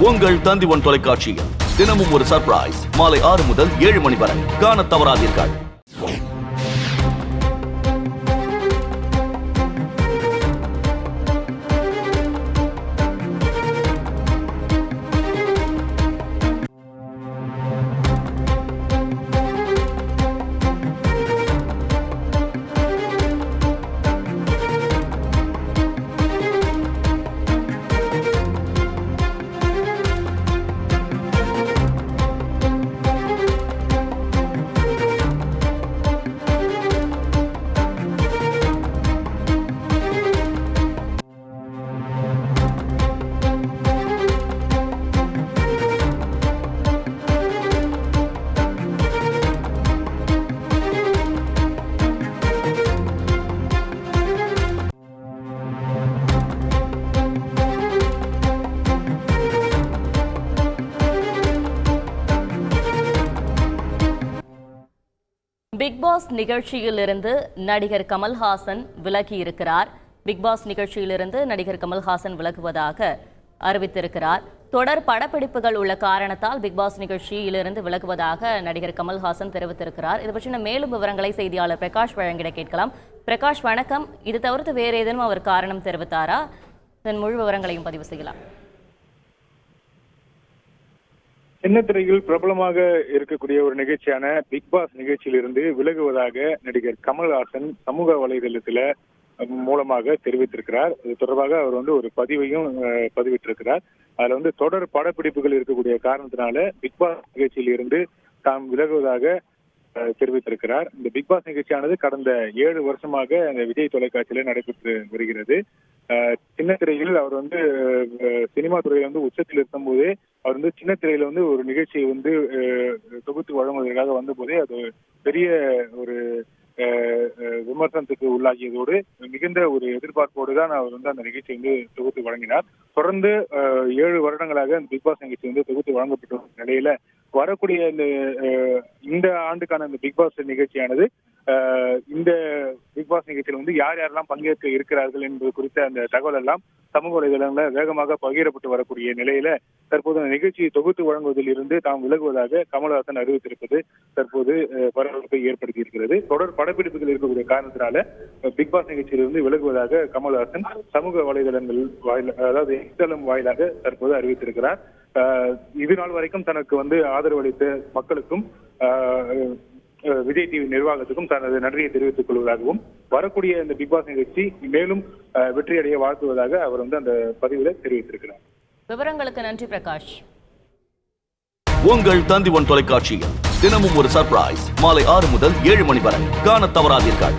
உங்கள் தந்தி ஒன் தொலைக்காட்சியில் தினமும் ஒரு சர்ப்ரைஸ் மாலை ஆறு முதல் ஏழு மணி வரை. காண தவறாதீர்கள். பிக் பாஸ் நிகழ்ச்சியிலிருந்து நடிகர் கமல்ஹாசன் விலகி இருக்கிறார் பிக்பாஸ் நிகழ்ச்சியிலிருந்து நடிகர் கமல்ஹாசன் விலகுவதாக அறிவித்திருக்கிறார். தொடர் படப்பிடிப்புகள் உள்ள காரணத்தால் பிக்பாஸ் நிகழ்ச்சியிலிருந்து விலகுவதாக நடிகர் கமல்ஹாசன் தெரிவித்திருக்கிறார். இது பற்றின மேலும் விவரங்களை செய்தியாளர் பிரகாஷ் வழங்கிட கேட்கலாம். பிரகாஷ் வணக்கம். இது தவிர்த்து வேறு ஏதேனும் அவர் காரணம் தெரிவித்தாரா? இதன் முழு விவரங்களையும் பதிவு செய்யலாம். சின்னத்திரையில் பிரபலமாக இருக்கக்கூடிய ஒரு நிகழ்ச்சியான பிக் பாஸ் நிகழ்ச்சியிலிருந்து விலகுவதாக நடிகர் கமல்ஹாசன் சமூக வலைதளத்துல மூலமாக தெரிவித்திருக்கிறார். இது தொடர்பாக அவர் வந்து ஒரு பதிவையும் பதிவிட்டிருக்கிறார். அதுல வந்து தொடர் படப்பிடிப்புகள் இருக்கக்கூடிய காரணத்தினால பிக் பாஸ் நிகழ்ச்சியில் இருந்து தாம் விலகுவதாக தெரிவித்திருக்கிறார். இந்த பிக் பாஸ் நிகழ்ச்சியானது கடந்த ஏழு வருஷமாக அந்த விஜய் தொலைக்காட்சியில நடைபெற்று வருகிறது. சின்ன திரையில் அவர் வந்து சினிமா துறையில வந்து உச்சத்தில் இருக்கும் போதே அவர் வந்து சின்ன திரையில வந்து ஒரு நிகழ்ச்சியை வந்து தொகுத்து வழங்குவதற்காக வந்த போதே அது பெரிய ஒரு அஹ், விமர்சனத்துக்கு உள்ளாகியதோடு மிகுந்த ஒரு எதிர்பார்ப்போடு தான் அவர் வந்து அந்த நிகழ்ச்சியை வந்து தொகுத்து வழங்கினார். தொடர்ந்து ஏழு வருடங்களாக அந்த பிக் பாஸ் நிகழ்ச்சி வந்து தொகுத்து வழங்கப்பட்ட நிலையில வரக்கூடிய இந்த இந்த ஆண்டுக்கான இந்த பிக் பாஸ் நிகழ்ச்சியானது இந்த பிக் பாஸ் நிகழ்ச்சியில் வந்து யார் யாரெல்லாம் பங்கேற்க இருக்கிறார்கள் என்பது குறித்த அந்த தகவல் எல்லாம் சமூக வலைதளங்கள வேகமாக பகிரப்பட்டு வரக்கூடிய நிலையில தற்போது அந்த நிகழ்ச்சியை தொகுத்து வழங்குவதில் இருந்து தாம் விலகுவதாக கமல்ஹாசன் அறிவித்திருப்பது தற்போது பரபரப்பை ஏற்படுத்தி இருக்கிறது. தொடர் படப்பிடிப்புகள் இருக்கக்கூடிய காரணத்தினால பிக் பாஸ் நிகழ்ச்சியிலிருந்து விலகுவதாக கமல்ஹாசன் சமூக வலைதளங்கள் வாயில அதாவது இணையதளம் வாயிலாக தற்போது அறிவித்திருக்கிறார். இது நாள் வரைக்கும் தனக்கு வந்து ஆதரவு அளித்த மக்களுக்கும் விஜய் டிவி நிர்வாகத்துக்கும் தனது நன்றியை தெரிவித்துக் கொள்வதாகவும் வரக்கூடிய இந்த பிக் பாஸ் நிகழ்ச்சி மேலும் வெற்றியடைய வாழ்த்துவதாக அவர் வந்து அந்த பதிவில் தெரிவித்திருக்கிறார். விவரங்களுக்கு நன்றி பிரகாஷ். உங்கள் தந்தி ஒன் தொலைக்காட்சியில் தினமும் ஒரு சர்ப்ரைஸ் மாலை ஆறு முதல் ஏழு மணி வரை. காணத் தவறாதீர்கள்.